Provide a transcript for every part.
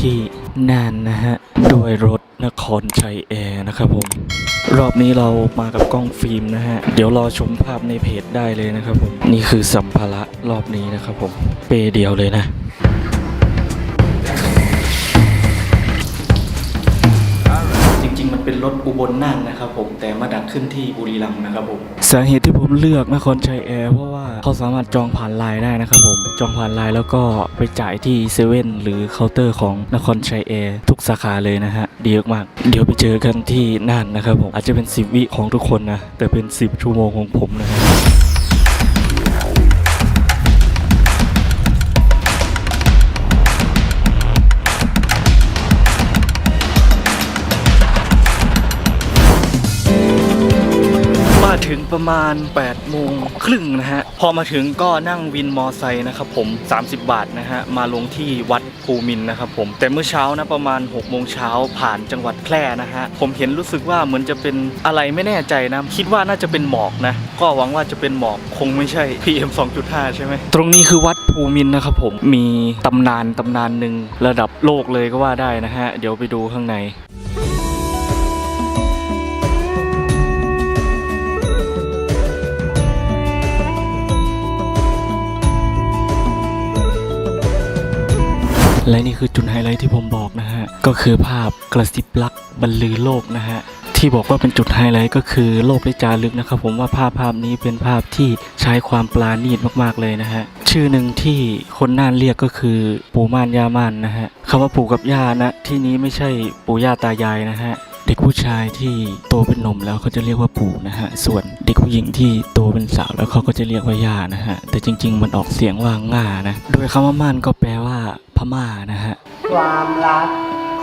ที่น่านนะฮะด้วยรถนครชัยแอร์นะครับผม รอบนี้เรามากับกล้องฟิล์มนะฮะ เดี๋ยวรอชมภาพในเพจได้เลยนะครับผม นี่คือสัมภาระรอบนี้นะครับผม เปเดียวเลยนะ เป็นรถอุบลน่านนะครับผมแต่มาดักขึ้นที่บุรีรัมย์นะครับผมสาเหตุที่ผมเลือกนครชัยแอร์เพราะว่าเขาสามารถจองผ่านไลน์ได้นะครับผมจองผ่านไลน์แล้วก็ไปจ่ายที่เซเว่นหรือเคาน์เตอร์ของนครชัยแอร์ทุกสาขาเลยนะฮะดีมากเดี๋ยวไปเจอกันที่น่านนะครับผมอาจจะเป็น 10 วิของทุกคนนะแต่เป็น 10 ชั่วโมงของผมนะฮะม ถึงประมาณ8โมงครึ่งนะฮะ พอมาถึงก็นั่งวินมอไซค์นะครับผม 30 บาทนะฮะ มาลงที่วัดภูมินนะครับผม แต่เมื่อเช้านะประมาณ6โมงเช้าผ่านจังหวัดแพร่นะฮะ ผมเห็นรู้สึกว่าเหมือนจะเป็นอะไรไม่แน่ใจนะ คิดว่าน่าจะเป็นหมอกนะ ก็หวังว่าจะเป็นหมอกคงไม่ใช่ PM 2.5 ใช่ไหม ตรงนี้คือวัดภูมินนะครับผม มีตำนานตำนานหนึ่งระดับโลกเลยก็ว่าได้นะฮะ เดี๋ยวไปดูข้างใน และนี่คือจุดไฮไลท์ที่ผมบอกนะฮะ ก็คือภาพกระซิบลักบรรลือโลกนะฮะที่บอกว่าเป็นจุดไฮไลท์ก็คือโลกได้จารึกนะครับผมว่าภาพภาพนี้เป็นภาพที่ใช้ความปราณีตมากๆเลยนะฮะชื่อหนึ่งที่คนน่านเรียกก็คือปู่ม่านย่าม่านนะฮะคำว่าปู่กับย่านะที่นี้ไม่ใช่ปู่ย่าตายายนะฮะเด็กผู้ชายที่โตเป็นหนุ่มแล้วเขาจะเรียกว่าปู่นะฮะส่วนเด็กผู้หญิงที่โตเป็นสาวแล้วเขาก็จะเรียกว่าย่านะฮะแต่จริง ๆ มันออกเสียงว่าง่านะโดยคำว่าม่านก็แปลว่า พม่านะฮะ ความรัก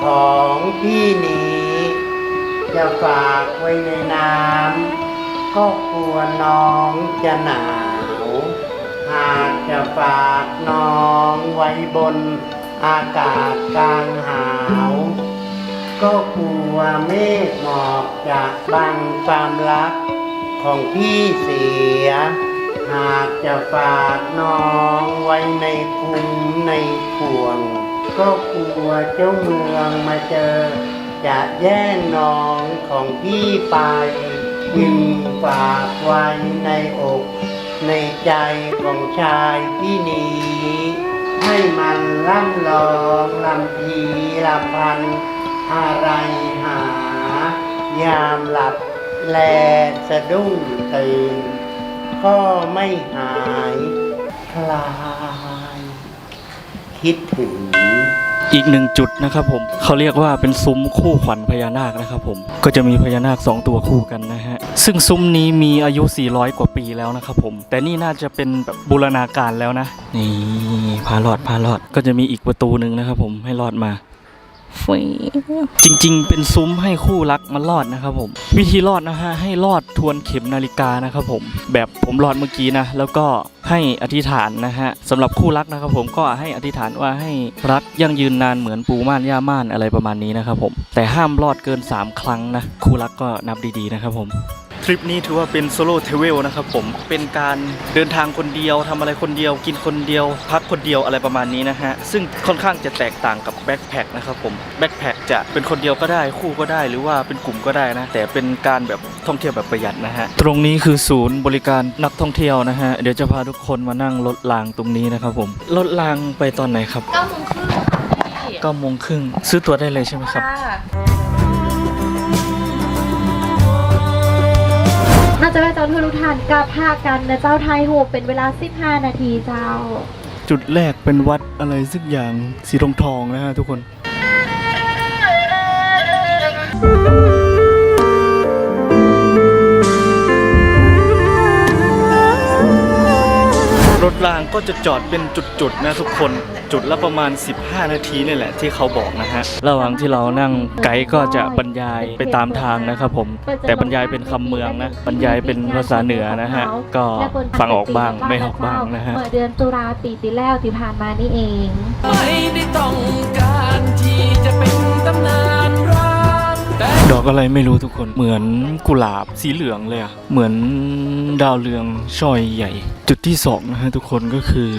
ของพี่นี้ จะฝากไว้ในน้ำก็กลัวน้องจะหนาว หากจะฝากน้องไว้บนอากาศกลางหาว ก็กลัวเมฆหมอกจะบังความรักของพี่เสีย หากจะฝากน้องไว้ในคุ้มในข่วง ก็กลัวเจ้าเมืองมาเจอ จะแย่งน้องของพี่ไปยึงฝากไว้ในอก ในใจของชายที่นี้ ให้มันล่ำลองลำพีลำพัน อะไรหา ยามหลับแลสะดุ้งตื่น ก็ไม่หายคลาย คิดถึง อีกหนึ่งจุดนะครับผมเขาเรียกว่าเป็นซุ้มคู่ขวัญพญานาคนะครับผมก็จะมีพญานาคสองตัวคู่กันนะฮะซึ่งซุ้มนี้มีอายุ 400 กว่าปีแล้วนะครับผม แต่นี่น่าจะเป็นแบบบูรณาการแล้วนะนี่พาลอดพาลอดก็จะมีอีกประตูหนึ่งนะครับผมให้ลอดมา ฟจริง ๆ เป็นซุ้มให้คู่รักมาลอดนะครับผม วิธีลอดนะฮะให้ลอดทวนเข็มนาฬิกานะครับผม แบบผมลอดเมื่อกี้นะ แล้วก็ให้อธิษฐานนะฮะสำหรับคู่รักนะครับผมก็ให้อธิษฐานว่าให้รักยั่งยืนนานเหมือนปูม่านย่าม่านอะไรประมาณนี้นะครับผม แต่ห้ามลอดเกิน 3 ครั้งนะคู่รักก็นับดีๆนะครับผม ทริปนี้ถือว่าเป็นโซโล่เทเวลนะครับผมเป็นการเดินทางคนเดียวทำอะไรคนเดียว กินคนเดียว พักคนเดียวอะไรประมาณนี้นะฮะซึ่งค่อนข้างจะแตกต่างกับแบ็คแพคนะครับผมแบ็คแพคจะเป็นคนเดียวก็ได้คู่ก็ได้หรือว่าเป็นกลุ่มก็ได้นะ แต่เป็นการแบบท่องเที่ยวแบบประหยัดนะฮะตรงนี้คือศูนย์บริการนักท่องเที่ยวนะฮะเดี๋ยวจะพาทุกคนมานั่งรถรางตรงนี้นะครับผมรถรางไปตอนไหนครับเก้าโมงครึ่งค่ะพี่เก้าโมงครึ่งซื้อตั๋วได้เลยใช่ไหมครับาจะไปเจ้าทุกท่านกับภาคกันนะเจ้าไทยโหเป็นเวลา 15 นาทีเจ้า จุดแรกเป็นวัดอะไรสักอย่างสีทองทองนะฮะทุกคน รถรางก็จะจอดเป็นจุดๆนะทุกคนจุดละประมาณ 15 นาทีนี่แหละที่เขาบอกนะฮะระหว่างที่เรานั่งไกด์ก็จะบรรยายไปตามทางนะครับผม แต่บรรยายเป็นคำเมืองนะบรรยายเป็นภาษาเหนือนะฮะก็ฟังออกบ้างไม่ออกบ้างนะฮะเมื่อเดือนตุลาปีที่แล้วที่ผ่านมานี่เองไม่ได้ต้องการที่จะเป็นตำนาน ดอกอะไรไม่รู้ทุกคนเหมือนกุหลาบสีเหลืองเลยอะเหมือนดาวเรืองช่อยใหญ่ จุดที่สองนะฮะทุกคนก็คือ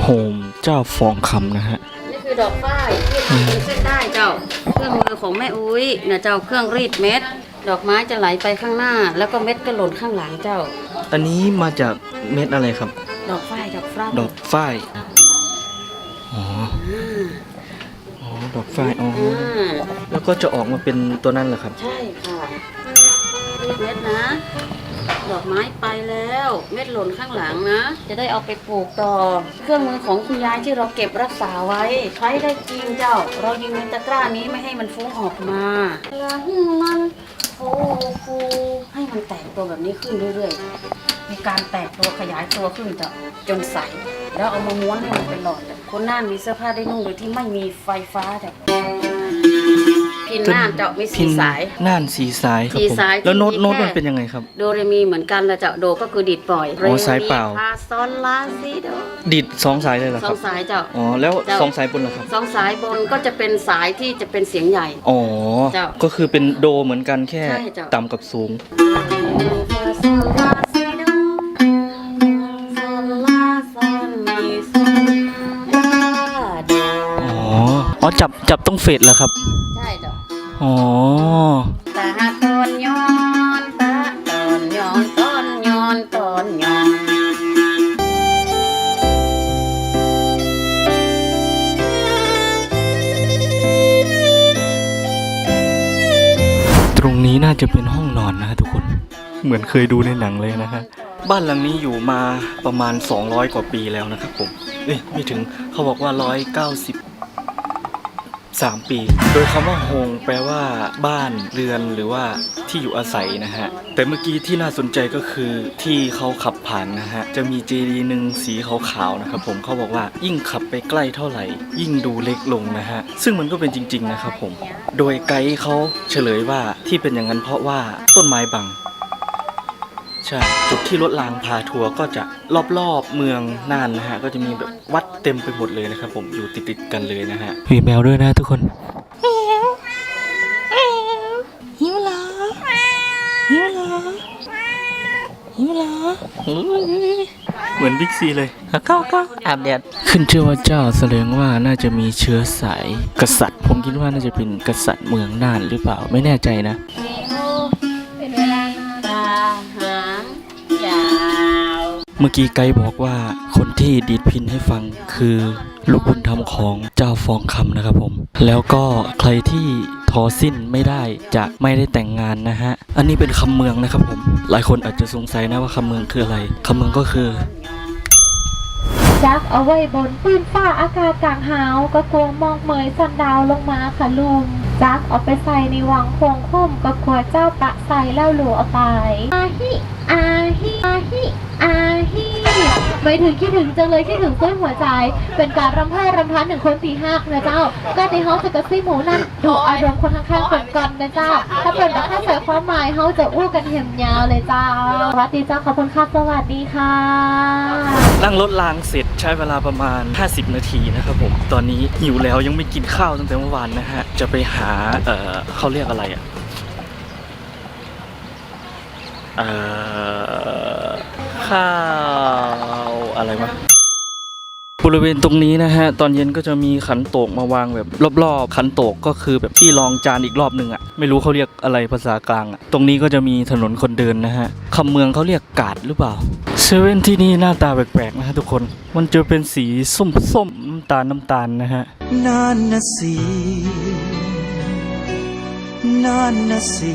โฮมเจ้าฟองคำนะฮะนี่คือคือดอกฝ้ายที่ทำเป็นเส้นได้เจ้า เครื่องมือของแม่อุ้ยนะเจ้าเครื่องรีดเม็ด ดอกไม้จะไหลไปข้างหน้า แล้วก็เม็ดก็หล่นข้างหลังเจ้า อันนี้มาจากเม็ดอะไรครับ ดอกฝ้ายดอกฝ้ายดอกฝ้าย อ๋อ อ๋อ ดอกฝ้ายอ๋ออ่าแล้วก็จะออกมาเป็นตัวนั้นเหรอครับ ใช่ค่ะรีดเม็ดนะ ดอกไม้ไปแล้ว เม็ดหล่นข้างหลังนะ จะได้เอาไปปลูกต่อ เครื่องมือของคุณยายที่เราเก็บรักษาไว้ ใช้ได้จริงเจ้า เรายิงในตะกร้านี้ไม่ให้มันฟุ้งออกมาแล้วมันฟูฟูให้มันแตกตัวแบบนี้ขึ้นเรื่อยๆ มีการแตกตัวขยายตัวขึ้นเจ้าจนใส แล้วเอามาม้วนให้มันเป็นหลอดจ้ะคนน่านมีเสื้อผ้าได้นุ่งโดยที่ไม่มีไฟฟ้าจ้ะพินน่านเจ้ามีสีสาย น่านสีสายครับสีผมสายแล้วโน้ตที่มีโน้ตแค่ มันเป็นยังไงครับ โดเรมีเหมือนกันละเจ้าโดก็คือดีดปล่อยอ๋อสายเปล่า รมีฟาซอนลาซีโดดิดสองสายเลยเหรอสคอรังบสายเจ้า อ๋อแล้วเจ้า สองสายบนเหรอครับสองสายบนก็จะเป็นสายที่จะเป็นเสียงใหญ่ อ๋อเจ้าก็คือเป็นโดเหมือนกันแค่ใช่เจ้า ต่ำกับสูง ฟาซอนลา จับจับต้องเฟดเหรอครับ ใช่เจ้าอ๋อ ตาตอนย้อนตาตอนย้อนตอนย้อนตอนย้อนตรงนี้น่าจะเป็นห้องนอนนะฮะทุกคน เหมือนเคยดูในหนังเลยนะฮะ บ้านหลังนี้อยู่มาประมาณ 200 กว่าปีแล้วนะครับผม เอ้ยไม่ถึงเขาบอกว่า190 3 ปี โดยคำว่าโฮงแปลว่าบ้านเรือนหรือว่าที่อยู่อาศัยนะฮะ แต่เมื่อกี้ที่น่าสนใจก็คือที่เขาขับผ่านนะฮะ จะมีเจดีย์หนึ่งสีขาวๆนะครับผมเขาบอกว่ายิ่งขับไปใกล้เท่าไหร่ ยิ่งดูเล็กลงนะฮะ ซึ่งมันก็เป็นจริง ๆ นะครับผม โดยไกด์เขาเฉลยว่าที่เป็นอย่างนั้นเพราะว่าต้นไม้บัง ใช่จุดที่รถรางพาทัวร์ก็จะรอบๆเมืองน่านนะฮะ ก็จะมีแบบวัดเต็มไปหมดเลยนะครับผมอยู่ติดๆกันเลยนะฮะมีแมวด้วยนะทุกคนหิวเหรอหิวเหรอหิวเหรอเหมือนบิ๊กซีเลยก้าวก้าวอาบแดดขึ้นชื่อว่าเจ้าแสดงว่าน่าจะมีเชื้อสายกษัตริย์ ผมคิดว่าน่าจะเป็นกษัตริย์เมืองน่านหรือเปล่าไม่แน่ใจนะ เมื่อกี้ไกด์บอกว่าคนที่ดีดพินให้ฟังคือลูกบุญธรรมของเจ้าฟองคำนะครับผม แล้วก็ใครที่ทอสิ้นไม่ได้จะไม่ได้แต่งงานนะฮะ อันนี้เป็นคำเมืองนะครับผม หลายคนอาจจะสงสัยนะว่าคำเมืองคืออะไรคำเมืองก็คือจักเอาไว้บนพื้นฟ้าอากาศกลางหาว ก็กลัวมองเมยสันดาวลงมาค่ะลุง จักเอาไปใส่ในวังโคงคุ้มก็กลัวเจ้าปะใส่แล้วหลัวเอาไปอาฮิอาฮิอาฮิอาฮิไม่ถึงคิดถึงจังเลยคิดถึงต้นหัวใจ เป็นการรำไห้รำพันหนึ่งคนตีห้านะเจ้าก็ในเฮาจะกระซิบหมูนั่นดูอารมณ์คนข้างๆคน กันนะเจ้า ถ้าเป็นแบบถ้าใส่ความหมายเฮาจะอู้กันเห็มยาวเลยเจ้าสวัสดีเจ้าขอบคุณค่ะสวัสดีค่ะ นั่งรถรางเสร็จใช้เวลาประมาณ 50 นาทีนะครับผม ตอนนี้หิวแล้วยังไม่กินข้าวตั้งแต่เมื่อวานนะฮะ จะไปหา เอ่อเขาเรียกอะไรอะเอ่อข้าวอะไรวะ บริเวณตรงนี้นะฮะตอนเย็นก็จะมีขันโตกมาวางแบบรอบๆขันโตกก็คือแบบที่รองจานอีกรอบหนึ่งอะไม่รู้เขาเรียกอะไรภาษากลางอะตรงนี้ก็จะมีถนนคนเดินนะฮะคำเมืองเขาเรียกกาดหรือเปล่าเซเว่นที่นี่หน้าตาแปลกๆนะฮะทุกคนมันจะเป็นสีส้มๆน้ำตาลน้ำตาลนะฮะนานนะสินานนะสิ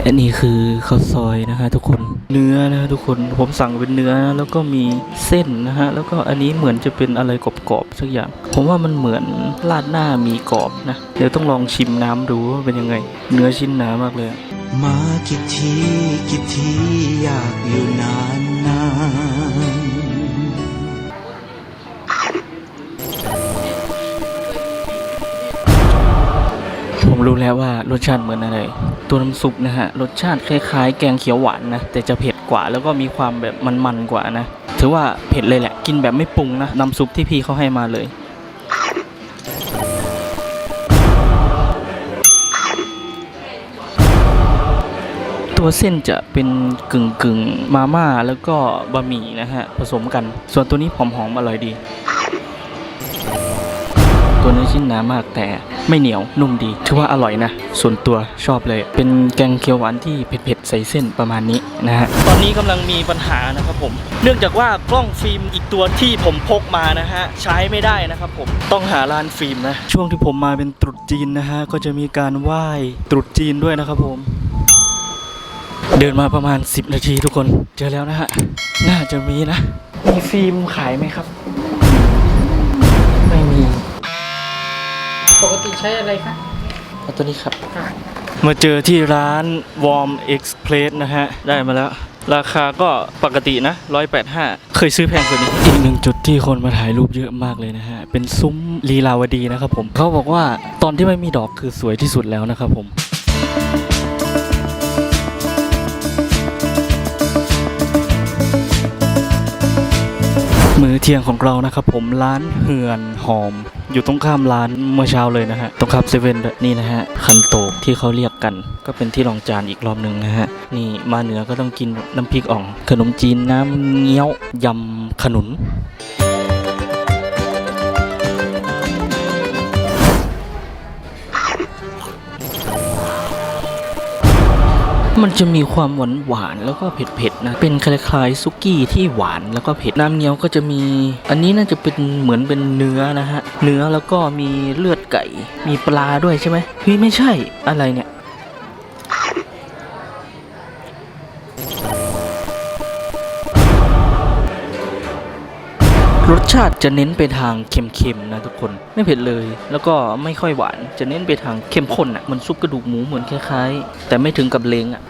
และอันนี้คือข้าวซอยนะฮะทุกคนเนื้อนะฮะทุกคนผมสั่งเป็นเนื้อแล้วก็มีเส้นนะฮะแล้วก็อันนี้เหมือนจะเป็นอะไรกรอบๆสักอย่าง ผมว่ามันเหมือนราดหน้ามีกรอบนะ เดี๋ยวต้องลองชิมน้ำดูว่าเป็นยังไง เนื้อชิ้นหนามากเลยมากี่ทีกี่ทีอยากอยู่นานนาน รู้แล้วว่ารสชาติเหมือนอะไร ตัวน้ำซุปนะฮะ รสชาติคล้ายๆ แกงเขียวหวานนะ แต่จะเผ็ดกว่า แล้วก็มีความแบบมันๆกว่านะ ถือว่าเผ็ดเลยแหละ กินแบบไม่ปรุงนะ น้ำซุปที่พี่เขาให้มาเลยตัวเส้นจะเป็นกึ่งกึ่งมาม่าแล้วก็บะหมี่นะฮะ ผสมกัน ส่วนตัวนี้หอมๆอร่อยดี ตัวเนื้อชิ้นหนามากแต่ไม่เหนียวนุ่มดี ถือว่าอร่อยนะ ส่วนตัวชอบเลย เป็นแกงเขียวหวานที่เผ็ดๆใส่เส้นประมาณนี้นะฮะตอนนี้กำลังมีปัญหานะครับผม เนื่องจากว่ากล้องฟิล์มอีกตัวที่ผมพกมานะฮะใช้ไม่ได้นะครับผมต้องหาร้านฟิล์มนะช่วงที่ผมมาเป็นตรุษจีนนะฮะก็จะมีการไหว้ตรุษจีนด้วยนะครับผม เดินมาประมาณ 10 นาทีทุกคนเจอแล้วนะฮะน่าจะมีนะมีฟิล์มขายไหมครับ ปกติใช้อะไรคะเอาตัวนี้ครับมาเจอที่ร้าน Warm Express นะฮะ ได้มาแล้ว ราคาก็ปกตินะ 185 เคยซื้อแพงกว่านี้ อีกหนึ่งจุดที่คนมาถ่ายรูปเยอะมากเลยนะฮะ เป็นซุ้มลีลาวดีนะครับผม เขาบอกว่าตอนที่ไม่มีดอกคือสวยที่สุดแล้วนะครับผมมื้อเที่ยงของเรานะครับผมร้านเฮือนหอม อยู่ตรงข้ามร้านเมื่อเช้าเลยนะฮะ ตรงข้ามเซเว่นด้วยนี่นะฮะ คันโตที่เขาเรียกกัน ก็เป็นที่รองจานอีกรอบหนึ่งนะฮะ นี่มาเหนือก็ต้องกินน้ำพริกอ่อง ขนมจีนน้ำเงี้ยวยำขนุน มันจะมีความหวานหวานแล้วก็เผ็ดๆนะ เป็นคล้ายๆซุกี้ที่หวานแล้วก็เผ็ดน้ำเงี้ยวก็จะมี อันนี้น่าจะเป็นเหมือนเป็นเนื้อนะฮะ เนื้อแล้วก็มีเลือดไก่ มีปลาด้วยใช่ไหมพี่ไม่ใช่อะไรเนี่ย รสชาติจะเน้นไปทางเค็มๆนะทุกคนไม่เผ็ดเลย แล้วก็ไม่ค่อยหวาน จะเน้นไปทางเข้มข้นอะเหมันซุปกระดูกหมูเหมือนคล้ายๆ แต่ไม่ถึงกับเล้งอะ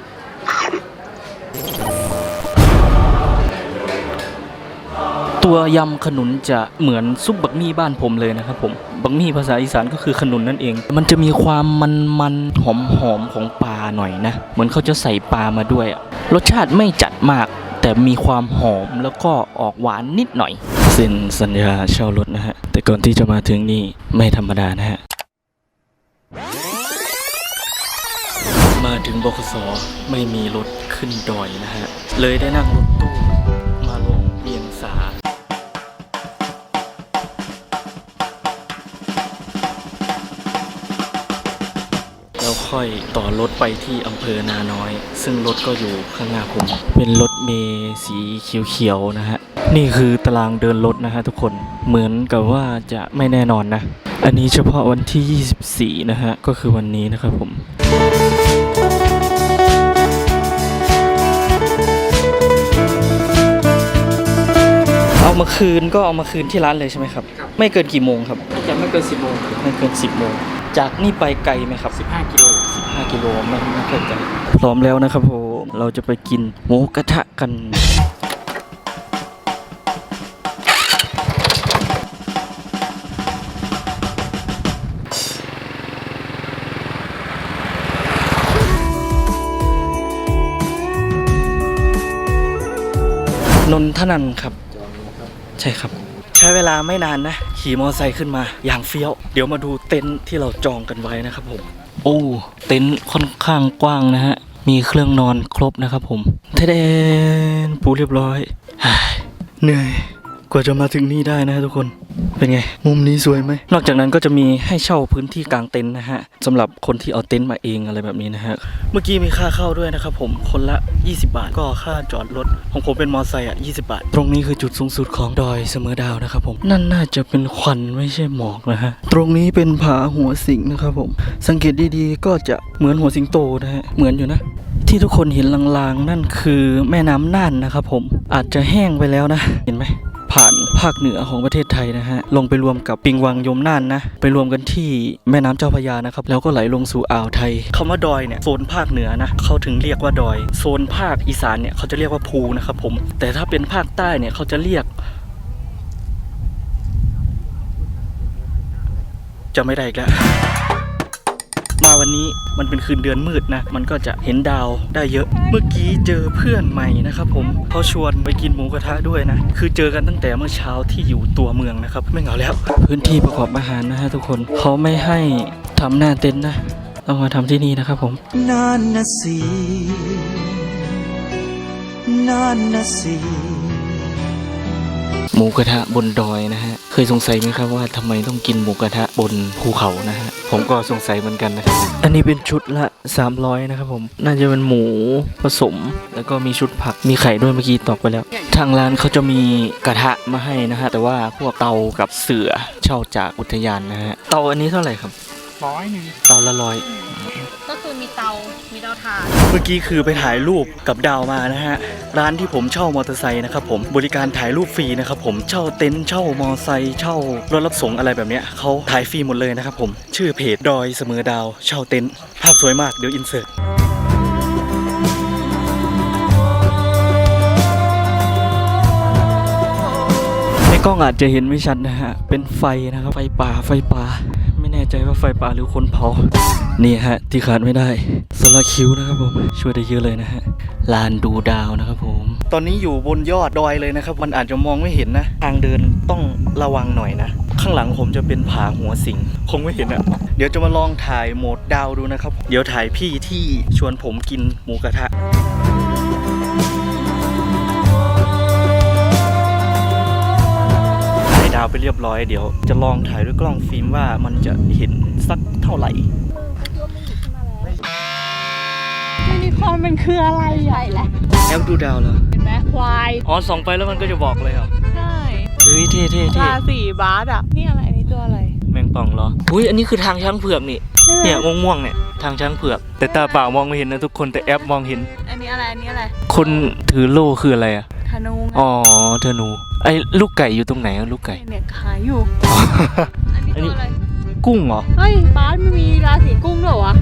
ตัวยำขนุนจะเหมือนซุปบักมี่บ้านผมเลยนะครับผม บักมี่ภาษาอีสานก็คือขนุนนั่นเอง มันจะมีความมันมันหอมหอมๆของปลาหน่อยนะ เหมือนเขาจะใส่ปลามาด้วย รสชาติไม่จัดมาก แต่มีความหอมแล้วก็ออกหวานนิดหน่อย เซ็นสัญญาเช่ารถนะฮะ แต่ก่อนที่จะมาถึงนี่ไม่ธรรมดานะฮะ มาถึงบขสไม่มีรถขึ้นดอยนะฮะ เลยได้นั่งรถตู้มาลงเวียงสา แล้วค่อยต่อรถไปที่อำเภอนาน้อย ซึ่งรถก็อยู่ข้างหน้าผม เป็นรถเมล์สีเขียวๆนะฮะ นี่คือตารางเดินรถนะฮะทุกคนเหมือนกับว่าจะไม่แน่นอนนะ อันนี้เฉพาะวันที่ 24 นะฮะ ก็คือวันนี้นะครับผมเอามาคืนก็เอามาคืนที่ร้านเลยใช่ไหมครับ ไม่เกินกี่โมงครับจะไม่เกิน 10โมงไม่เกิน 10โมงจากนี่ไปไกลไหมครับ 15 กิโล 15 กิโลไม่ไม่ค่อยไกลพร้อมแล้วนะครับผมเราจะไปกินหมูกระทะกัน นนทนันครับ ใช่ครับ ใช้เวลาไม่นานนะ ขี่มอเตอร์ไซค์ขึ้นมาอย่างเฟี้ยว เดี๋ยวมาดูเต็นท์ที่เราจองกันไว้นะครับผม โอ้เต็นท์ค่อนข้างกว้างนะฮะ มีเครื่องนอนครบนะครับผมเทเดนปูเรียบร้อยฮ่าเหนื่อย กว่าจะมาถึงนี่ได้นะฮะทุกคน เป็นไง มุมนี้สวยไหม นอกจากนั้นก็จะมีให้เช่าพื้นที่กลางเต็นท์นะฮะสำหรับคนที่เอาเต็นท์มาเองอะไรแบบนี้นะฮะ เมื่อกี้มีค่าเข้าด้วยนะครับผม คนละ 20 บาท ก็ค่าจอดรถ ของผมเป็นมอไซค์อะ 20 บาท ตรงนี้คือจุดสูงสุดของดอยเสมอดาวนะครับผม นั่นน่าจะเป็นควันไม่ใช่หมอกนะฮะ ตรงนี้เป็นผาหัวสิงนะครับผม สังเกตดีๆ ก็จะเหมือนหัวสิงโตนะฮะ เหมือนอยู่นะที่ทุกคนเห็นลางๆ นั่นคือแม่น้ำน่านนะครับผมอาจจะแห้งไปแล้วนะ เห็นไหม ผ่านภาคเหนือของประเทศไทยนะฮะลงไปรวมกับปิงวังยมน่านนะไปรวมกันที่แม่น้ำเจ้าพระยานะครับแล้วก็ไหลลงสู่อ่าวไทยคำว่าดอยเนี่ยโซนภาคเหนือนะเขาถึงเรียกว่าดอย โซนภาคอีสานเนี่ยเขาจะเรียกว่าภูนะครับผมแต่ถ้าเป็นภาคใต้เนี่ยเขาจะเรียก จะไม่ได้อีกแล้ว มาวันนี้มันเป็นคืนเดือนมืดนะ มันก็จะเห็นดาวได้เยอะ เมื่อกี้เจอเพื่อนใหม่นะครับผมเขาชวนไปกินหมูกระทะด้วยนะ คือเจอกันตั้งแต่เมื่อเช้าที่อยู่ตัวเมืองนะครับ ไม่เหงาแล้ว พื้นที่ประกอบอาหารนะฮะทุกคนเขาไม่ให้ทำหน้าเต็นท์นะต้องมาทำที่นี่นะครับผมนั่นนะสินั่นนะสิ หมูกระทะบนดอยนะฮะ เคยสงสัยไหมครับว่าทำไมต้องกินหมูกระทะบนภูเขานะฮะ ผมก็สงสัยเหมือนกันนะครับ อันนี้เป็นชุดละ 300 นะครับผม น่าจะเป็นหมูผสม แล้วก็มีชุดผัก มีไข่ด้วยเมื่อกี้ตอกไปแล้ว ทางร้านเขาจะมีกระทะมาให้นะฮะ แต่ว่าพวกเตากับเสือเช่าจากอุทยานนะฮะ เตาอันนี้เท่าไหร่ครับร้อยหนึ่งเตาละร้อยก็คือมีเตา มีเตาถ่านเมื่อกี้คือไปถ่ายรูปกับดาวมานะฮะ ร้านที่ผมเช่ามอเตอร์ไซค์นะครับผมบริการถ่ายรูปฟรีนะครับผมเช่าเต็นท์เช่ามอเตอร์ไซค์เช่ารถรับส่งอะไรแบบเนี้ยเขาถ่ายฟรีหมดเลยนะครับผมชื่อเพจดอยเสมอดาวเช่าเต็นท์ภาพสวยมากเดี๋ยวอินเสิร์ตในกล้องอาจจะเห็นไม่ชัดนะฮะ เป็นไฟนะครับ ไฟป่า ไฟป่า ใจว่าไฟป่าหรือคนเผา นี่ฮะ ที่ขาดไม่ได้โซลาคิวนะครับผม ช่วยได้เยอะเลยนะฮะ ลานดูดาวนะครับผม ตอนนี้อยู่บนยอดดอยเลยนะครับ มันอาจจะมองไม่เห็นนะ ทางเดินต้องระวังหน่อยนะ ข้างหลังผมจะเป็นผาหัวสิง คงไม่เห็นอะเดี๋ยวจะมาลองถ่ายโหมดดาวดูนะครับ เดี๋ยวถ่ายพี่ที่ชวนผมกินหมูกระทะายดาวไปเรียบร้อยเดี๋ยว จะลองถ่ายด้วยกล้องฟิล์มว่ามันจะเห็นสักเท่าไหร่ยูนิคอร์นมันคืออะไรใหญ่แหละแอปดูดาวเหรอเห็นไหมควายอ๋อส่องไปแล้วมันก็จะบอกเลยเหรอใช่เฮ้ยเท่เท่เท่ราสีบาสอะนี่อะไรอันนี้ตัวอะไร แมงป่องเหรออุ้ยอันนี้คือทางช้างเผือกนี่เนี่ยม่วงๆเนี่ยทางช้างเผือก แต่ตาเปล่ามองไม่เห็นนะทุกคนแต่แอปมองเห็น อันนี้อะไรอันนี้อะไรคนถือโล่คืออะไรอะ ธนูไงอ๋อธนู ไอ้ลูกไก่อยู่ตรงไหนอะลูกไก่ เนี่ยขายอยู่ อันนี้ตัวอะไร กุ้งเหรอเฮ้ยบาสมันมีราศีกุ้งด้วยเหรอวะ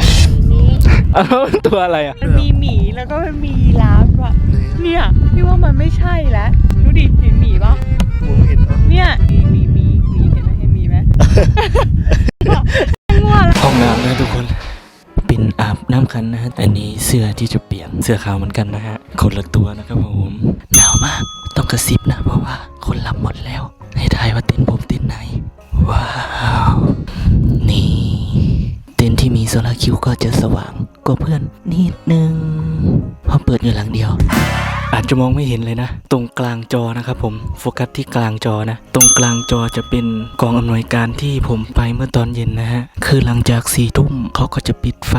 อ้าวมันตัวอะไรอะมันมีหมีแล้วก็มันมียีราฟด้วยเนี่ยพี่ว่ามันไม่ใช่แล้วดูดิเห็นหมีปะมองเห็นเนี่ยมีมีมีมีเห็นไหมเห็นหมีไหมมั่ อาบน้ำคันนะฮะอันนี้เสื้อที่จะเปลี่ยนเสื้อขาวเหมือนกันนะฮะคนละตัวนะครับผมหนาวมากต้องกระซิบนะเพราะว่าคนหลับหมดแล้ว ให้ทายว่าเต็นท์ผมเต็นท์ไหน ว้าวนี่เต็นท์ที่มีโซลาร์คิวก็จะสว่างกว่าเพื่อนนิดนึงเพราะเปิดอยู่หลังเดียว อาจจะมองไม่เห็นเลยนะ ตรงกลางจอนะครับผมโฟกัสที่กลางจอนะ ตรงกลางจอจะเป็นกองอำนวยการที่ผมไปเมื่อตอนเย็นนะฮะ คือหลังจากสี่ทุ่มเขาก็จะปิดไฟ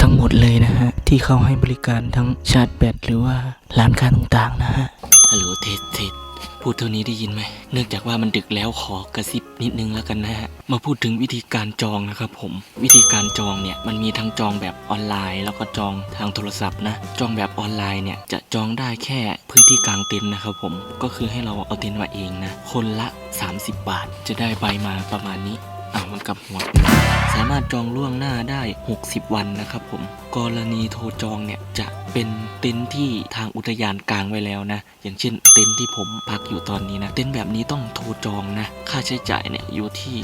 ทั้งหมดเลยนะฮะ ที่เขาให้บริการทั้งชาร์จแบตหรือว่าร้านค้าต่างๆนะฮะฮัลโหลเทสเทส พูดเท่านี้ได้ยินไหม เนื่องจากว่ามันดึกแล้วขอกระซิบนิดนึงแล้วกันนะฮะ มาพูดถึงวิธีการจองนะครับผม วิธีการจองเนี่ยมันมีทั้งจองแบบออนไลน์ แล้วก็จองทางโทรศัพท์นะ จองแบบออนไลน์เนี่ยจะจองได้แค่พื้นที่กลางเต็นท์นะครับผม ก็คือให้เราเอาเต็นท์มาเองนะ คนละ 30 บาท จะได้ใบมาประมาณนี้อ่ามันกลับหัว สามารถจองล่วงหน้าได้ 60 วันนะครับผมกรณีโทรจองเนี่ยจะเป็นเต็นท์ที่ทางอุทยานกลางไว้แล้วนะ อย่างเช่นเต็นท์ที่ผมพักอยู่ตอนนี้นะ เต็นท์แบบนี้ต้องโทรจองนะ ค่าใช้จ่ายเนี่ยอยู่ที่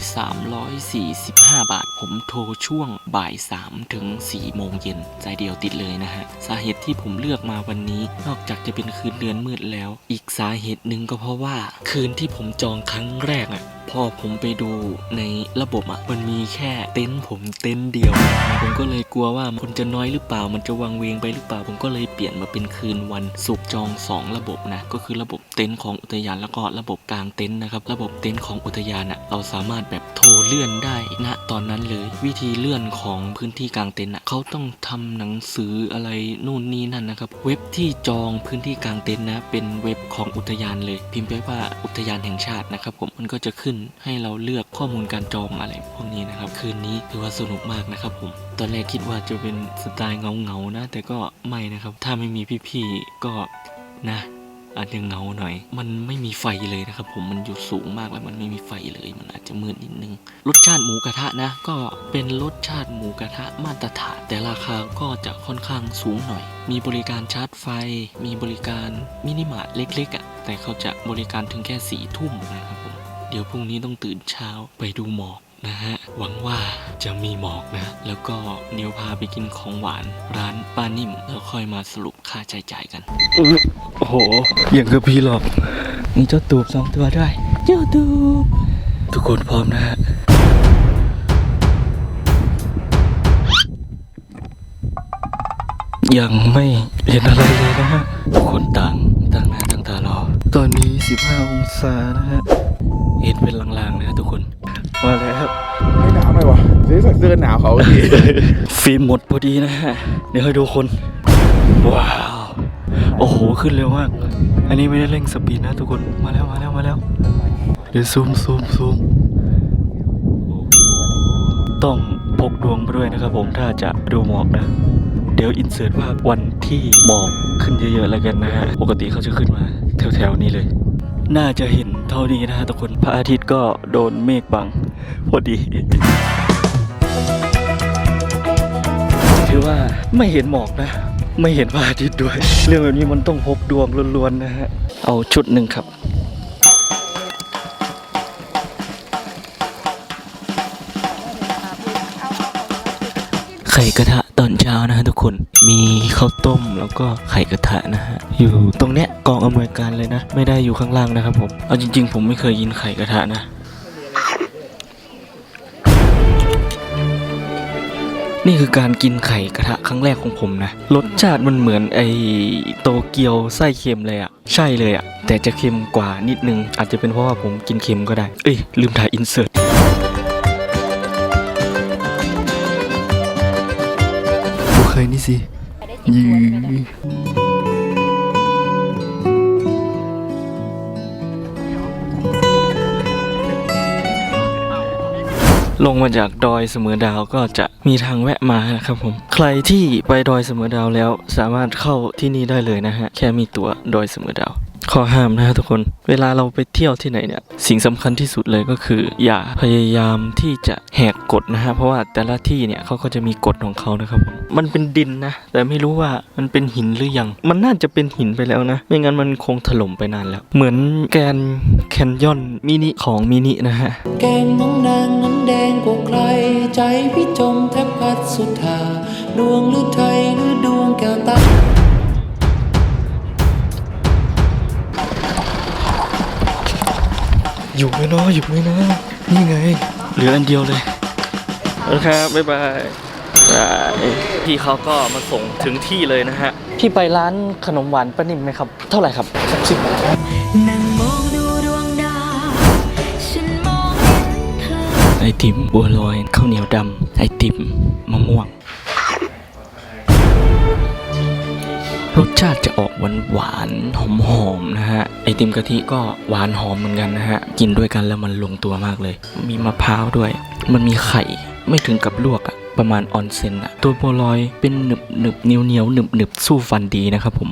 345 บาท ผมโทรช่วงบ่าย 3 ถึง 4 โมงเย็นใจเดียวติดเลยนะฮะ สาเหตุที่ผมเลือกมาวันนี้ นอกจากจะเป็นคืนเดือนมืดแล้ว อีกสาเหตุหนึ่งก็เพราะว่า คืนที่ผมจองครั้งแรกอะพอผมไปดูในระบบอะมันมีแค่เต็นท์ผมเต็นท์เดียว ผมก็เลยกลัวว่าคนจะน้อยหรือเปล่า มันจะวังเวงไปหรือเปล่า ผมก็เลยเปลี่ยนมาเป็นคืนวันศุกจอง 2 ระบบนะ ก็คือระบบเต็นท์ของอุทยานแล้วก็ระบบกลางเต็นท์นะครับ ระบบเต็นท์ของอุทยานอะเราสามารถแบบโทรเลื่อนได้ณตอนนั้นเลย วิธีเลื่อนของพื้นที่กลางเต็นท์อะเขาต้องทำหนังสืออะไรนู่นนี่นั่นนะครับ เว็บที่จองพื้นที่กลางเต็นท์นะ เป็นเว็บของอุทยานเลย พิมพ์ไปว่าอุทยานแห่งชาตินะครับ ผม มันก็จะขึ้นให้เราเลือกข้อมูลการจองอะไรพวกนี้นะครับ คืนนี้ถือว่าสนุกมากนะครับผม ตอนแรกคิดว่าจะเป็นสไตล์เงาๆนะ แต่ก็ไม่นะครับ ถ้าไม่มีพี่ๆก็นะอาจจะเงาหน่อย มันไม่มีไฟเลยนะครับผม มันอยู่สูงมากแล้วมันไม่มีไฟเลย มันอาจจะมืดนิดนึง รสชาติหมูกระทะนะ ก็เป็นรสชาติหมูกระทะมาตรฐาน แต่ราคาก็จะค่อนข้างสูงหน่อย มีบริการชาร์จไฟ มีบริการมินิมาร์ทเล็กๆอะ่ะ แต่เขาจะบริการถึงแค่สี่ทุ่มนะครับผม เดี๋ยวพรุ่งนี้ต้องตื่นเช้าไปดูหมอก นะฮะ หวังว่าจะมีหมอกนะ แล้วก็เดี๋ยวพาไปกินของหวาน ร้านป้านิ่ม แล้วค่อยมาสรุปค่าใช้จ่ายกัน โอ้โหอย่างกับพี่หรอกมีเจ้าตูบสองตัวด้วย เจ้าตูบ ทุกคนพร้อมนะฮะยังไม่เห็นอะไรเลยนะฮะ ทุกคนต่างต่างหน้าต่างตารอ ตอนนี้25องศานะฮะ เห็นเป็นลางๆนะฮะทุกคน มาแล้วไม่หนาวไหมวะซื้อสักเสื้อหนาวเขาดีฟิล์มหมดพอดีนะฮะเดี๋ยวให้ดูคน ว้าว โอ้โห ขึ้นเร็วมาก อันนี้ไม่ได้เร่งสปีดนะทุกคน มาแล้วมาแล้วมาแล้ว เดี๋ยวซูมซูมซูมต้องพกดวงไปด้วยนะครับผมถ้าจะดูหมอกนะ เดี๋ยวอินเสิร์ตว่าวันที่หมอกขึ้นเยอะๆแล้วกันนะฮะ ปกติเขาจะขึ้นมา แถวๆนี้เลย น่าจะเห็นเท่านี้นะฮะทุกคน พระอาทิตย์ก็โดนเมฆบัง พอดี ถือว่าไม่เห็นหมอกนะ ไม่เห็นพระอาทิตย์ด้วย เรื่องแบบนี้มันต้องพกดวงล้วนๆนะฮะ เอาชุดหนึ่งครับไข่กระทะตอนเช้านะฮะทุกคนมีข้าวต้มแล้วก็ไข่กระทะนะฮะอยู่ตรงเนี้ยกองอำนวยการเลยนะ ไม่ได้อยู่ข้างล่างนะครับผมเอาจริง ๆ ผมไม่เคยกินไข่กระทะนะ นี่คือการกินไข่กระทะครั้งแรกของผมนะ รสชาติมันเหมือนไอโตเกียวไส้เค็มเลยอะใช่เลยอะแต่จะเค็มกว่านิดนึง อาจจะเป็นเพราะว่าผมกินเค็มก็ได้ เอ้ย ลืมถ่ายอินเสิร์ตดูเคยนี่สิยื ลงมาจากดอยเสมอดาวก็จะมีทางแวะมานะครับผม ใครที่ไปดอยเสมอดาวแล้วสามารถเข้าที่นี่ได้เลยนะฮะ แค่มีตั๋วดอยเสมอดาว ข้อห้ามนะฮะทุกคน เวลาเราไปเที่ยวที่ไหนเนี่ย สิ่งสำคัญที่สุดเลยก็คือ อย่าพยายามที่จะแหกกฎนะฮะ เพราะว่าแต่ละที่เนี่ยเขาก็จะมีกฎของเขานะครับผม มันเป็นดินนะ แต่ไม่รู้ว่ามันเป็นหินหรือยัง มันน่าจะเป็นหินไปแล้วนะ ไม่งั้นมันคงถล่มไปนานแล้ว เหมือนแกนแคนยอนมินิของมินินะฮะ แกน้องนางนั้นแดงกว่าใคร ใจพี่จมแทบพัดสุดทาดวงหรือไทยหรือดวงแก้วตา อยู่ไหมเนาะอยู่ไหมนะนี่ไง เหลืออันเดียวเลยนะครับบ๊ายบายบายพี่เขาก็มาส่งถึงที่เลยนะฮะพี่ไปร้านขนมหวานป้านิ่มไหมครับ เท่าไหร่ครับสักสิบบาทนั่งมองดูดวงดาวฉันมองเห็นเธอไอติมบัวลอยข้าวเหนียวดำไอติมมะม่วง ชาติจะออกหวานหวานหอมหอมนะฮะไอติมกะทิก็หวานหอมเหมือนกันนะฮะกินด้วยกันแล้วมันลงตัวมากเลย มีมะพร้าวด้วย มันมีไข่ไม่ถึงกับลวกอะประมาณออนเซนอะตัวโปรลอยเป็นหนึบหนึบเหนียวเหนียวหนึบหนึบสู้ฟันดีนะครับผม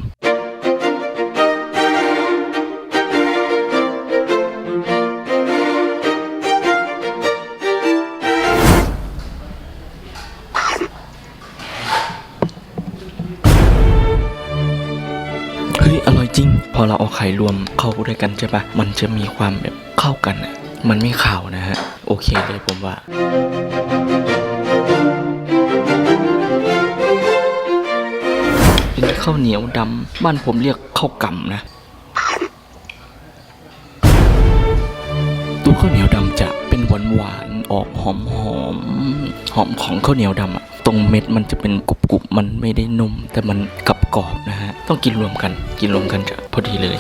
ไข่รวมเข้าด้วยกันใช่ปะมันจะมีความแบบเข้ากันอะมันไม่ข่าวนะฮะ โอเคเลยผมว่าเป็นข้าวเหนียวดำบ้านผมเรียกข้าวกำนะ ตัวข้าวเหนียวดำจะเป็นหวานหวานๆออกหอมหอมหอมของข้าวเหนียวดำอะตรงเม็ดมันจะเป็นกรุบกรุบๆมันไม่ได้นุ่มแต่มันกรอบกรอบๆนะฮะ ต้องกินรวมกัน กินรวมกันจะ พอดีเลย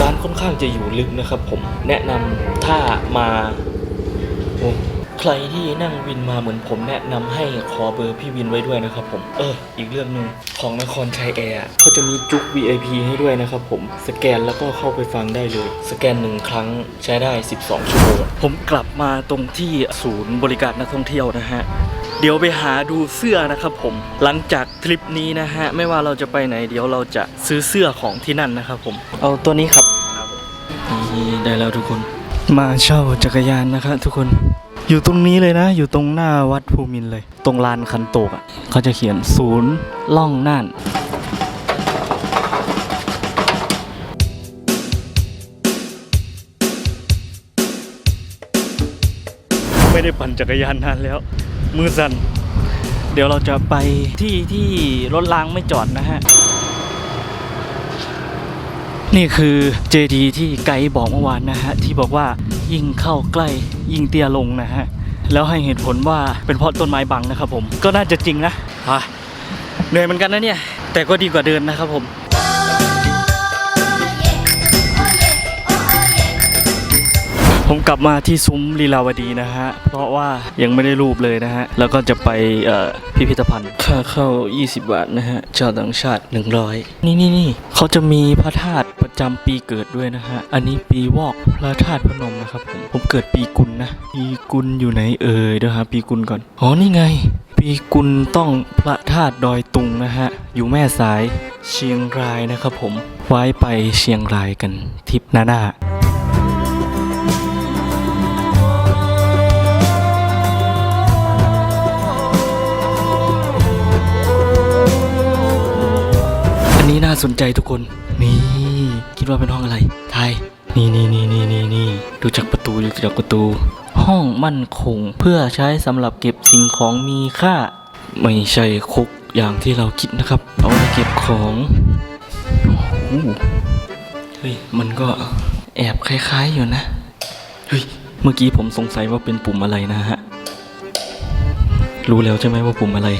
ร้านค่อนข้างจะอยู่ลึกนะครับผมแนะนำถ้ามาโอ้ใครที่นั่งวินมาเหมือนผมแนะนำให้ขอเบอร์พี่วินไว้ด้วยนะครับผมเอออีกเรื่องหนึ่งของนครชัยแอร์เขาจะมีจุก VIP ให้ด้วยนะครับผมสแกนแล้วก็เข้าไปฟังได้เลย สแกนหนึ่งครั้งใช้ได้ 12 ชั่วโมงผมกลับมาตรงที่ศูนย์บริการนักท่องเที่ยวนะฮะ เดี๋ยวไปหาดูเสื้อนะครับผมหลังจากทริปนี้นะฮะไม่ว่าเราจะไปไหน เดี๋ยวเราจะซื้อเสื้อของที่นั่นนะครับผม เอาตัวนี้ครับนี่ได้แล้วทุกคน มาเช่าจักรยานนะครับทุกคนอยู่ตรงนี้เลยนะ อยู่ตรงหน้าวัดภูมินทร์เลย ตรงลานคันโตกอะเขาจะเขียนศูนย์ล่องน่านไม่ได้ปั่นจักรยานนานแล้ว มือสั่น เดี๋ยวเราจะไปที่ที่รถรางไม่จอดนะฮะ นี่คือเจดีที่ไกด์บอกเมื่อวานนะฮะ ที่บอกว่ายิ่งเข้าใกล้ยิ่งเตี้ยลงนะฮะ แล้วให้เหตุผลว่าเป็นเพราะต้นไม้บังนะครับผมก็น่าจะจริงนะเหนื่อยเหมือนกันนะเนี่ย แต่ก็ดีกว่าเดินนะครับผม ผมกลับมาที่ซุ้มลีลาวดีนะฮะ เพราะว่ายังไม่ได้รูปเลยนะฮะ แล้วก็จะไปเอ่อพิพิธภัณฑ์ค่าเข้า 20 บาทนะฮะชาวต่างชาติ 100 นี่นี่นี่เขาจะมีพระธาตุประจำปีเกิดด้วยนะฮะ อันนี้ปีวอกพระธาตุพนมนะครับผม ผมเกิดปีกุลนะ ปีกุลอยู่ไหนเอ่ยเดี๋ยวหาปีกุลก่อน อ๋อ นี่ไง ปีกุลต้องพระธาตุดอยตุงนะฮะ อยู่แม่สายเชียงรายนะครับผม ไว้ไปเชียงรายกันทริปหน้าหน้า นนี้น่าสนใจทุกคน นี่ คิดว่าเป็นห้องอะไรไทยนี่นี่นี่นี่นี่นี่ดูจากประตูดูจากประตู ห้องมั่นคงเพื่อใช้สำหรับเก็บสิ่งของมีค่า ไม่ใช่คุกอย่างที่เราคิดนะครับ เอาไว้เก็บของโอ้โหเฮ้ยมันก็แอบคล้ายๆอยู่นะเฮ้ยเมื่อกี้ผมสงสัยว่าเป็นปุ่มอะไรนะฮะ รู้แล้วใช่ไหมว่าปุ่มอะไร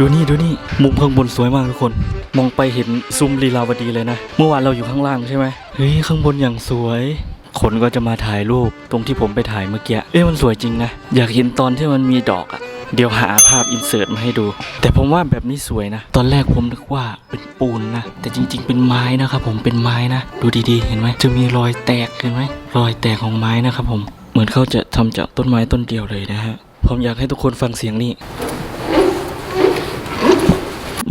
ดูนี่ดูนี่มุมข้างบนสวยมากทุกคน มองไปเห็นซุ้มลีลาวดีเลยนะ เมื่อวานเราอยู่ข้างล่างใช่ไหมเฮ้ยข้างบนอย่างสวย คนก็จะมาถ่ายรูปตรงที่ผมไปถ่ายเมื่อกี้เอ้ยมันสวยจริงนะ อยากเห็นตอนที่มันมีดอกอะ่ะเดี๋ยวหาภาพอินเสิร์ตมาให้ดู แต่ผมว่าแบบนี้สวยนะ ตอนแรกผมนึกว่าเป็นปูนนะ แต่จริง ๆ เป็นไม้นะครับผมเป็นไม้นะ ดูดีๆ เห็นไหมจะมีรอยแตกเห็นไหมรอยแตกของไม้นะครับผมเหมือนเขาจะทำจากต้นไม้ต้นเดียวเลยนะฮะผมอยากให้ทุกคนฟังเสียงนี้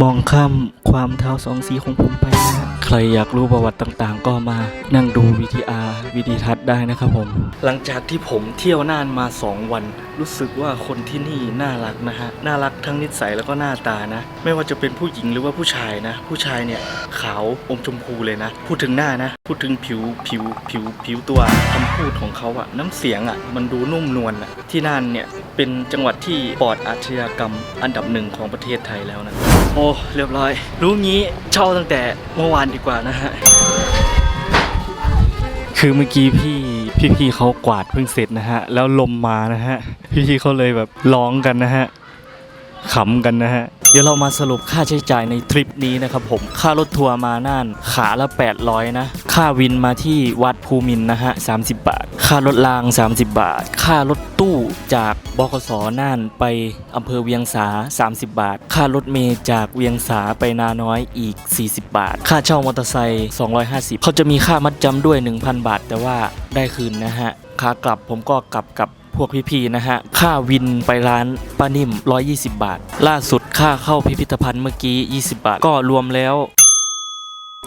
มองข้ามความเท้าสองสีของผมไปนะ ใครอยากรู้ประวัติต่างๆ ก็มานั่งดูวิดีอาร์วิดีทัศน์ได้นะครับผม หลังจากที่ผมเที่ยวน่านมา 2 วัน รู้สึกว่าคนที่นี่น่ารักนะฮะ น่ารักทั้งนิสัยแล้วก็หน้าตานะ ไม่ว่าจะเป็นผู้หญิงหรือว่าผู้ชายนะ ผู้ชายเนี่ยขาวอมชมพูเลยนะ พูดถึงหน้านะ พูดถึงผิวผิวผิวผิวตัวคำพูดของเขาอะน้ำเสียงอะมันดูนุ่มนวลอะที่น่านเนี่ยเป็นจังหวัดที่ปลอดอาชญากรรมอันดับหนึ่งของประเทศไทยแล้วนะ อ้เรียบร้อย รู้งี้เช่าตั้งแต่เมื่อวานดีกว่านะฮะ คือเมื่อกี้พี่พี่พี่เขากวาดเพิ่งเสร็จนะฮะ แล้วลมมานะฮะ พี่พี่เขาเลยแบบร้องกันนะฮะขำกันนะฮะ เดี๋ยวเรามาสรุปค่าใช้จ่ายในทริปนี้นะครับผม ค่ารถทัวร์มาน่านขาละ 800 นะ ค่าวินมาที่วัดภูมินนะฮะ 30 บาท ค่ารถราง 30 บาท ค่ารถตู้ จากบกสน่านไปอำเภอเวียงสา 30 บาท ค่ารถเมย์จากเวียงสาไปนาน้อยอีก 40 บาท ค่าเช่ามอเตอร์ไซค์250 เขาจะมีค่ามัดจำด้วย 1,000 บาท แต่ว่าได้คืนนะฮะขากลับผมก็กลับกับพวกพี่ๆนะฮะ ค่าวินไปร้านป้านิ่ม 120 บาท ล่าสุดค่าเข้าพิพิธภัณฑ์เมื่อกี้ 20 บาท ก็รวมแล้ว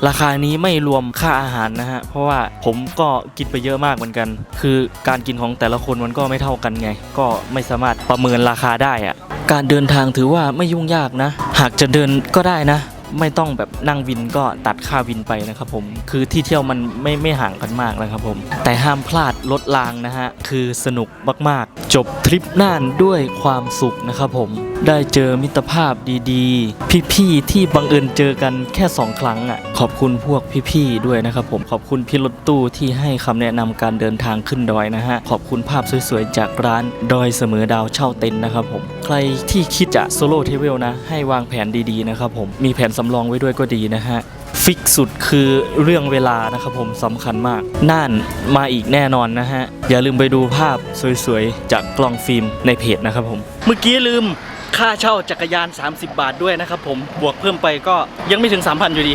ราคานี้ไม่รวมค่าอาหารนะฮะ เพราะว่าผมก็กินไปเยอะมากเหมือนกัน คือการกินของแต่ละคนมันก็ไม่เท่ากันไง ก็ไม่สามารถประเมินราคาได้อะการเดินทางถือว่าไม่ยุ่งยากนะ หากจะเดินก็ได้นะ ไม่ต้องแบบนั่งวินก็ตัดค่าวินไปนะครับผม คือที่เที่ยวมันไม่ไม่ห่างกันมากนะครับผม แต่ห้ามพลาดรถรางนะฮะ คือสนุกมากๆ จบทริปน่านด้วยความสุขนะครับผม ได้เจอมิตรภาพดีๆ พี่ๆที่บังเอิญเจอกันแค่สองครั้งอะขอบคุณพวกพี่ๆด้วยนะครับผมขอบคุณพี่รถตู้ที่ให้คำแนะนำการเดินทางขึ้นดอยนะฮะขอบคุณภาพสวยๆจากร้านดอยเสมอดาวเช่าเต็นท์นะครับผมใครที่คิดจะโซโล่เทเวลนะให้วางแผนดีๆนะครับผมมีแผนสำรองไว้ด้วยก็ดีนะฮะ ฟิกสุดคือเรื่องเวลานะครับผมสำคัญมากน่านมาอีกแน่นอนนะฮะ อย่าลืมไปดูภาพสวยๆ จากกล้องฟิล์มในเพจนะครับผม เมื่อกี้ลืมค่าเช่าจักรยาน 30 บาทด้วยนะครับผมบวกเพิ่มไปก็ยังไม่ถึง 3,000 อยู่ดี